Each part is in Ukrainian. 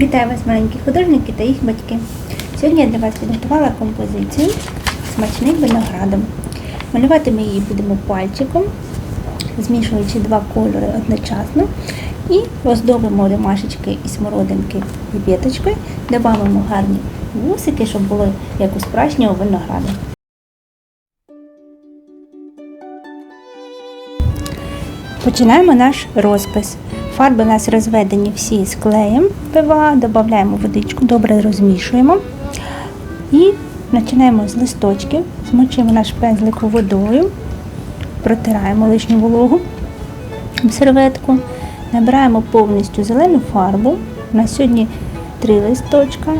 Вітаю вас, маленькі художники та їх батьки. Сьогодні я для вас підготувала композицію смачний виноградом. Малювати ми її будемо пальчиком, змішуючи два кольори одночасно. І оздобимо ромашечки і смородинки піпеточкою, додамо гарні вусики, щоб було як у справжнього винограду. Починаємо наш розпис. Фарби у нас розведені всі з клеєм ПВА, додаємо водичку, добре розмішуємо. І починаємо з листочків, змочуємо наш пензлик водою, протираємо лишню вологу в серветку, набираємо повністю зелену фарбу. У нас сьогодні три листочка.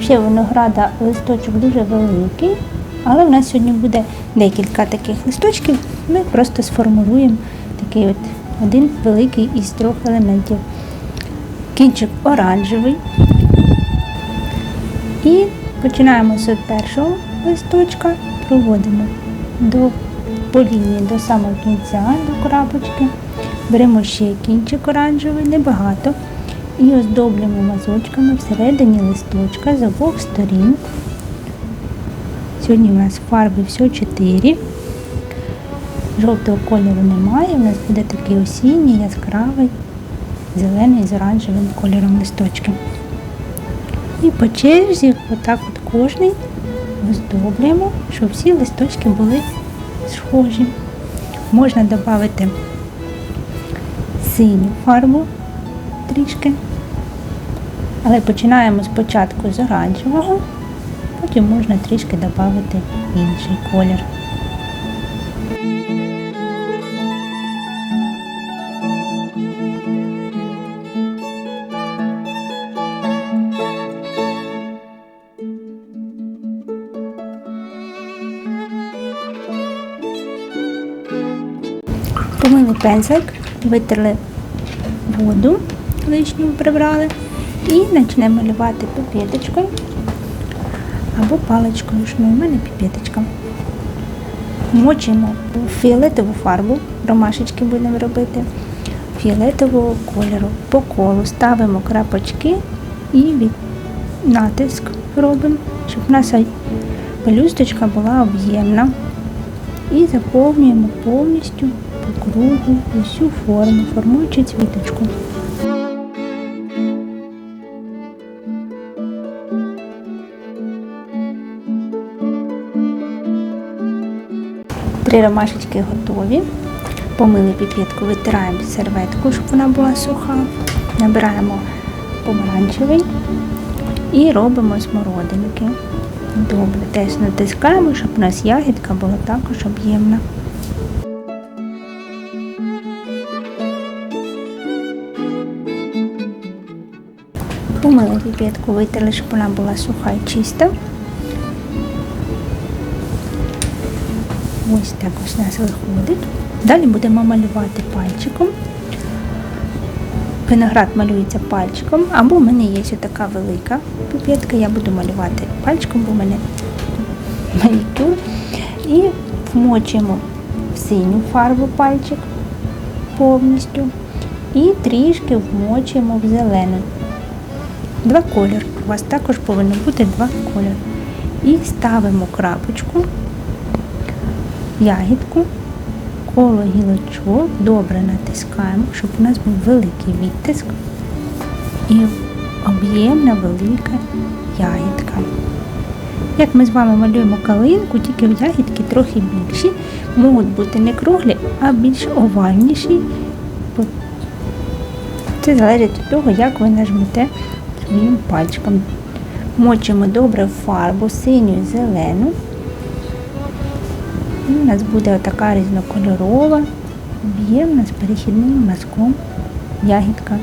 Взагалі винограда листочок дуже великий, але в нас сьогодні буде декілька таких листочків. Ми просто сформулюємо такий от один великий із трьох елементів. Кінчик оранжевий. І починаємо з першого листочка, проводимо до по лінії до самого кінця, до крапочки. Беремо ще кінчик оранжевий, небагато. І оздоблюємо мазочками всередині листочка з обох сторін. Сьогодні у нас фарби всього 4. Жовтого кольору немає, у нас буде такий осінній, яскравий, зелений з оранжевим кольором листочки. І по черзі, отак от кожний оздоблюємо, щоб всі листочки були схожі. Можна додати синю фарбу трішки, але починаємо спочатку з оранжевого, потім можна трішки додати інший колір. Пензлик, витерли воду, лишню прибрали і почнемо малювати піпеточкою або паличкою ручною. У мене піпеточка. Мочимо фіолетову фарбу, ромашечки будемо робити, фіолетового кольору. По колу ставимо крапочки і від натиск робимо, щоб нас пелюсточка була об'ємна. І заповнюємо повністю по кругу усю форму, формуючи цвіточку. Три ромашечки готові. Помили піпетку, витираємо серветку, щоб вона була суха. Набираємо помаранчевий і робимо смородинки. Добре, теж натискаємо, щоб у нас ягідка була також об'ємна. Помили піпетку, витерли, щоб вона була суха і чиста. Ось так ось у нас виходить. Далі будемо малювати пальчиком. Виноград малюється пальчиком, або в мене є ось така велика піпетка, я буду малювати пальчиком, бо в мене манікюр. І вмочимо в синю фарбу пальчик повністю. І трішки вмочимо в зелену. Два кольори. У вас також повинно бути два кольори. І ставимо крапочку, ягідку, коло гілочок, добре натискаємо, щоб у нас був великий відтиск і об'ємна велика ягідка. Як ми з вами малюємо калинку, тільки ягідки трохи більші, можуть бути не круглі, а більш овальніші. Це залежить від того, як ви нажмете своїм пальчиком. Мочимо добре фарбу, синю і зелену. І у нас буде така різнокольорова, об'ємна з перехідним мазком ягідка.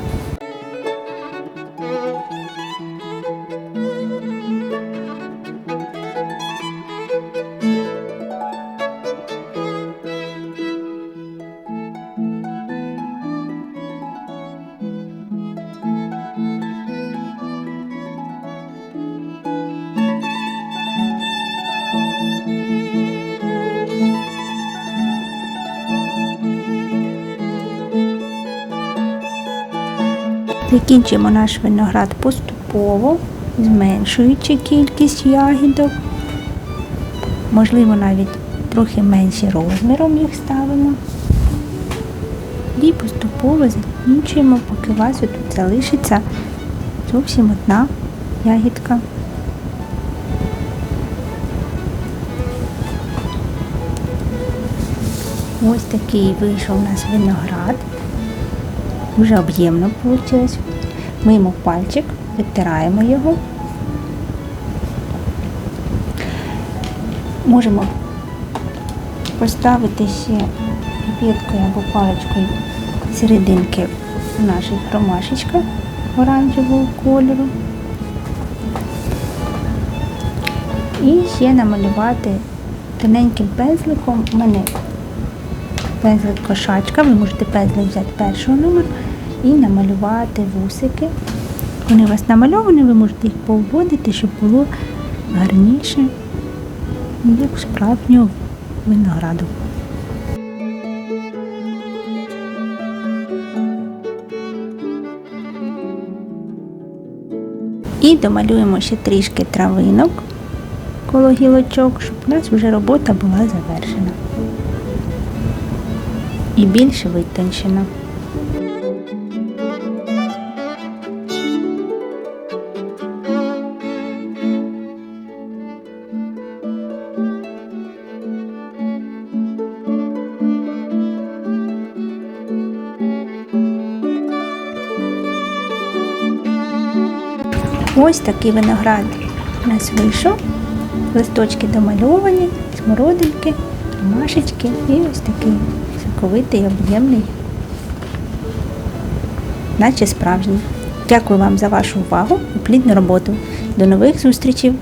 Прикінчимо наш виноград поступово, зменшуючи кількість ягідок. Можливо, навіть трохи менші розміром їх ставимо. І поступово закінчуємо, поки у вас тут залишиться зовсім одна ягідка. Ось такий вийшов у нас виноград. Дуже об'ємно вийшло. Миємо пальчик, витираємо його. Можемо поставити ще піпеткою або паличкою серединки наших ромашечка оранжевого кольору. І ще намалювати тоненьким пензликом. У мене пензлик кошачка, ви можете пензлик взяти першого номеру і намалювати вусики. Вони у вас намальовані, ви можете їх пообводити, щоб було гарніше, як справжнього винограду. І домалюємо ще трішки травинок коло гілочок, щоб у нас вже робота була завершена. І більш витончена. Ось такий виноград у нас вийшов. Листочки домальовані, смородинки, ромашечки і ось такий соковитий, об'ємний, наче справжній. Дякую вам за вашу увагу і плідну роботу. До нових зустрічей!